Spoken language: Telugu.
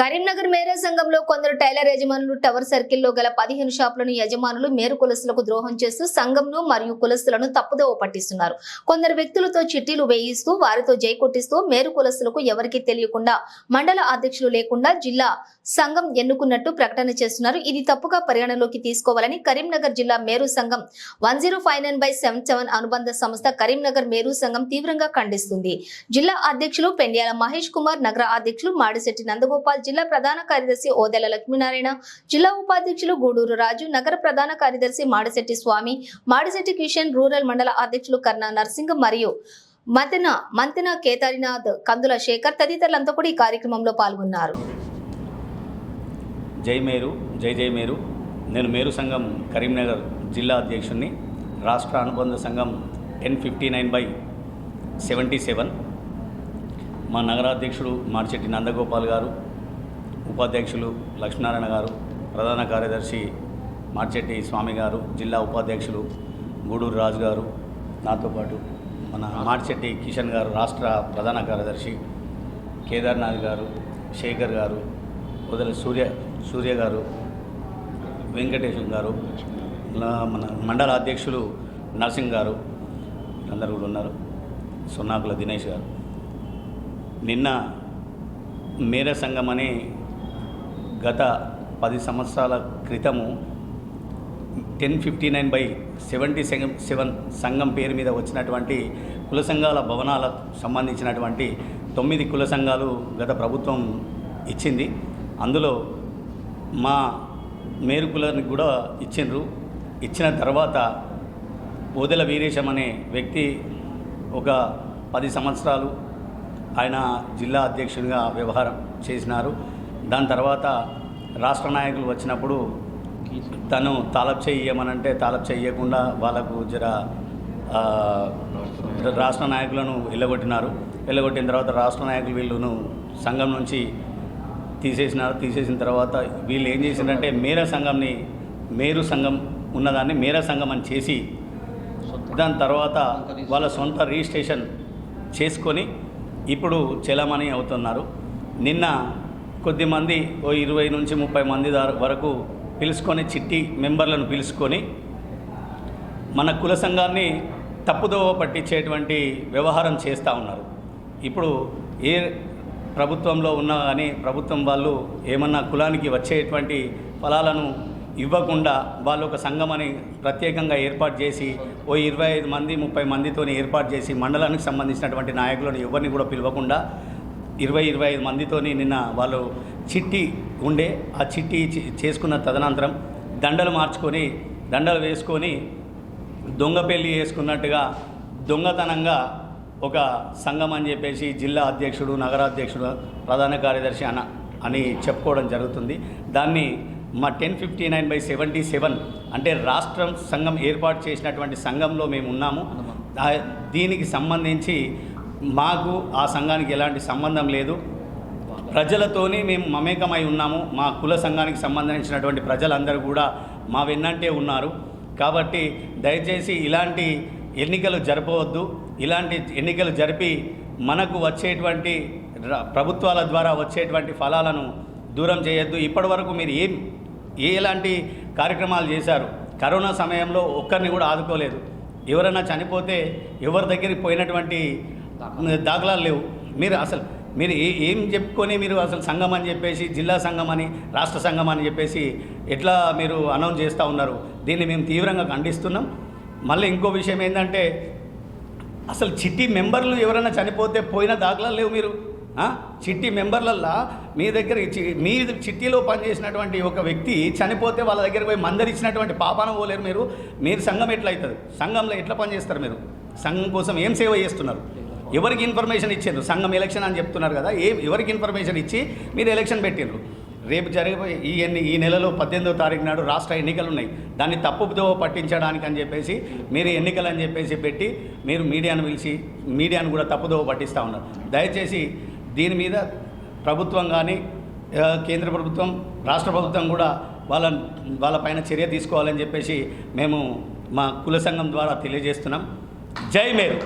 కరీంనగర్ మేరే సంఘంలో కొందరు టైలర్ యజమానులు టవర్ సర్కిల్లో గల పదిహేను షాపులను యజమానులు మేరు కులస్తులకు ద్రోహం చేస్తూ సంఘంను మరియు కులస్తులను తప్పుదోవ పట్టిస్తున్నారు. కొందరు వ్యక్తులతో చిట్టీలు వేయిస్తూ వారితో జై కొట్టిస్తూ మేరు కులస్తులకు ఎవరికీ తెలియకుండా మండల అధ్యక్షులు లేకుండా జిల్లా సంఘం ఎన్నుకున్నట్టు ప్రకటన చేస్తున్నారు. ఇది తప్పుగా పరిగణలోకి తీసుకోవాలని కరీంనగర్ జిల్లా మేరు సంఘం one zero five nine by seven seven అనుబంధ సంస్థ కరీంనగర్ మేరు సంఘం తీవ్రంగా ఖండిస్తుంది. జిల్లా అధ్యక్షులు పెండ్యాల మహేష్ కుమార్ నగర అధ్యక్షులు మాడిశెట్టి నందగోపాల్ జిల్లా ప్రధాన కార్యదర్శి ఓదెల లక్ష్మీనారాయణ జిల్లా ఉపాధ్యక్షులు గూడూరు రాజు నగర ప్రధాన కార్యదర్శి మాడిశెట్టి స్వామి మాడిశెట్టి కిషన్ రూరల్ మండల అధ్యక్షులు కర్ణ నర్సింగ్ మరియు మంతెన మంతెన కేదారినాథ్ కందుల శేఖర్ తదితరులంతా కూడా ఈ కార్యక్రమంలో పాల్గొన్నారు. జై మేరు జై జై మేరు. నేను మేరు సంఘం కరీంనగర్ జిల్లా అధ్యక్షుడిని రాష్ట్ర అనుబంధ సంఘం ten fifty nine by seventy seven మా నగరాధ్యక్షుడు మార్చెట్టి నందగోపాల్ గారు ఉపాధ్యక్షులు లక్ష్మీనారాయణ గారు ప్రధాన కార్యదర్శి మార్చెట్టి స్వామి గారు జిల్లా ఉపాధ్యక్షులు గూడూరు రాజు గారు నాతో పాటు మన మార్చెట్టి కిషన్ గారు రాష్ట్ర ప్రధాన కార్యదర్శి కేదార్నాథ్ గారు శేఖర్ గారు వదిన సూర్య సూర్య గారు వెంకటేశం గారు మన మండల అధ్యక్షులు నర్సింగ్ గారు అందరూ కూడా ఉన్నారు. సున్నాకుల దినేష్ గారు. నిన్న మేర సంఘం అనే గత పది సంవత్సరాల క్రితము ten fifty nine by seventy seven seven సంఘం పేరు మీద వచ్చినటువంటి కుల సంఘాల భవనాలకు సంబంధించినటువంటి తొమ్మిది కుల సంఘాలు గత ప్రభుత్వం ఇచ్చింది. అందులో మా మేరుకులని కూడా ఇచ్చిండ్రు. ఇచ్చిన తర్వాత ఓదెల వీరేశం అనే వ్యక్తి ఒక పది సంవత్సరాలు ఆయన జిల్లా అధ్యక్షునిగా వ్యవహారం చేసినారు. దాని తర్వాత రాష్ట్ర నాయకులు వచ్చినప్పుడు తను తాలబ్ చేయమనంటే తాలబ్ చేయకుండా వాళ్ళకు జర రాష్ట్ర నాయకులను వెళ్ళగొట్టినారు వెళ్ళగొట్టిన తర్వాత రాష్ట్ర నాయకులు వీళ్ళను సంఘం నుంచి తీసేసినారు. తీసేసిన తర్వాత వీళ్ళు ఏం చేసిందంటే మేర సంఘంని మేరు సంఘం ఉన్నదాన్ని మేర సంఘం అని చేసి దాని తర్వాత వాళ్ళ సొంత రిజిస్ట్రేషన్ చేసుకొని ఇప్పుడు చెలమణి అవుతున్నారు. నిన్న కొద్దిమంది ఓ ఇరవై నుంచి ముప్పై మంది దారు- వరకు పిలుచుకొని చిట్టి మెంబర్లను పిలుచుకొని మన కుల సంఘాన్ని తప్పుదోవ పట్టించేటువంటి వ్యవహారం చేస్తూ ఉన్నారు. ఇప్పుడు ఏ ప్రభుత్వంలో ఉన్నా కానీ ప్రభుత్వం వాళ్ళు ఏమన్నా కులానికి వచ్చేటువంటి ఫలాలను ఇవ్వకుండా వాళ్ళు ఒక సంఘం అని ప్రత్యేకంగా ఏర్పాటు చేసి ఓ ఇరవై ఐదు మంది ముప్పై మందితో ఏర్పాటు చేసి మండలానికి సంబంధించినటువంటి నాయకులను ఎవరిని కూడా పిలవకుండా ఇరవై ఇరవై ఐదు మందితోని నిన్న వాళ్ళు చిట్టి ఉండే ఆ చిట్టి చేసుకున్న తదనంతరం దండలు మార్చుకొని దండలు వేసుకొని దొంగ పెళ్ళి చేసుకున్నట్టుగా దొంగతనంగా ఒక సంఘం అని చెప్పేసి జిల్లా అధ్యక్షుడు నగరాధ్యక్షుడు ప్రధాన కార్యదర్శి అన అని చెప్పుకోవడం జరుగుతుంది. దాన్ని మా ten fifty nine by seventy seven అంటే రాష్ట్రం సంఘం ఏర్పాటు చేసినటువంటి సంఘంలో మేము ఉన్నాము. దీనికి సంబంధించి మాకు ఆ సంఘానికి ఎలాంటి సంబంధం లేదు. ప్రజలతోనే మేము మమేకమై ఉన్నాము. మా కుల సంఘానికి సంబంధించినటువంటి ప్రజలందరూ కూడా మా వెన్నంటే ఉన్నారు. కాబట్టి దయచేసి ఇలాంటి ఎన్నికలు జరపవద్దు. ఇలాంటి ఎన్నికలు జరిపి మనకు వచ్చేటువంటి ప్రభుత్వాల ద్వారా వచ్చేటువంటి ఫలాలను దూరం చేయొద్దు. ఇప్పటి వరకు మీరు ఏం ఏ ఎలాంటి కార్యక్రమాలు చేశారు? కరోనా సమయంలో ఒక్కరిని కూడా ఆదుకోలేదు. ఎవరైనా చనిపోతే ఎవరి దగ్గరికి పోయినటువంటి దాఖలాలు. లేవు. మీరు అసలు మీరు ఏ ఏం చెప్పుకొని మీరు అసలు సంఘం అని చెప్పేసి జిల్లా సంఘం అని రాష్ట్ర సంఘం అని చెప్పేసి ఎట్లా మీరు అనౌన్స్ చేస్తూ ఉన్నారు? దీన్ని మేము తీవ్రంగా ఖండిస్తున్నాం. మళ్ళీ ఇంకో విషయం ఏంటంటే అసలు చిట్టి మెంబర్లు ఎవరైనా చనిపోతే పోయిన దాఖలాలు లేవు మీరు. చిట్టి మెంబర్లల్లా మీ దగ్గర చి- మీ చిట్టిలో పనిచేసినటువంటి ఒక వ్యక్తి చనిపోతే వాళ్ళ దగ్గర పోయి మందరిచ్చినటువంటి పాపాన పోలేరు మీరు. మీరు సంఘం ఎట్లా అవుతుంది సంఘంలో ఎట్లా పనిచేస్తారు మీరు? సంఘం కోసం ఏం సేవ చేస్తున్నారు? ఎవరికి ఇన్ఫర్మేషన్ ఇచ్చారు సంఘం ఎలక్షన్ అని చెప్తున్నారు కదా ఏ ఎవరికి ఇన్ఫర్మేషన్ ఇచ్చి మీరు ఎలక్షన్ పెట్టిండ్రు? రేపు జరిగే ఈ ఎన్ని ఈ నెలలో పద్దెనిమిదో తారీఖు నాడు రాష్ట్ర ఎన్నికలు ఉన్నాయి. దాన్ని తప్పుదోవ పట్టించడానికి అని చెప్పేసి మీరు ఎన్నికలు అని చెప్పేసి పెట్టి మీరు మీడియాను పిలిచి మీడియాను కూడా తప్పుదోవ పట్టిస్తూ ఉన్నారు. దయచేసి దీని మీద ప్రభుత్వం కానీ కేంద్ర ప్రభుత్వం రాష్ట్ర ప్రభుత్వం కూడా వాళ్ళ వాళ్ళపైన చర్య తీసుకోవాలని చెప్పేసి మేము మా కుల సంఘం ద్వారా తెలియజేస్తున్నాం. జై మేరు.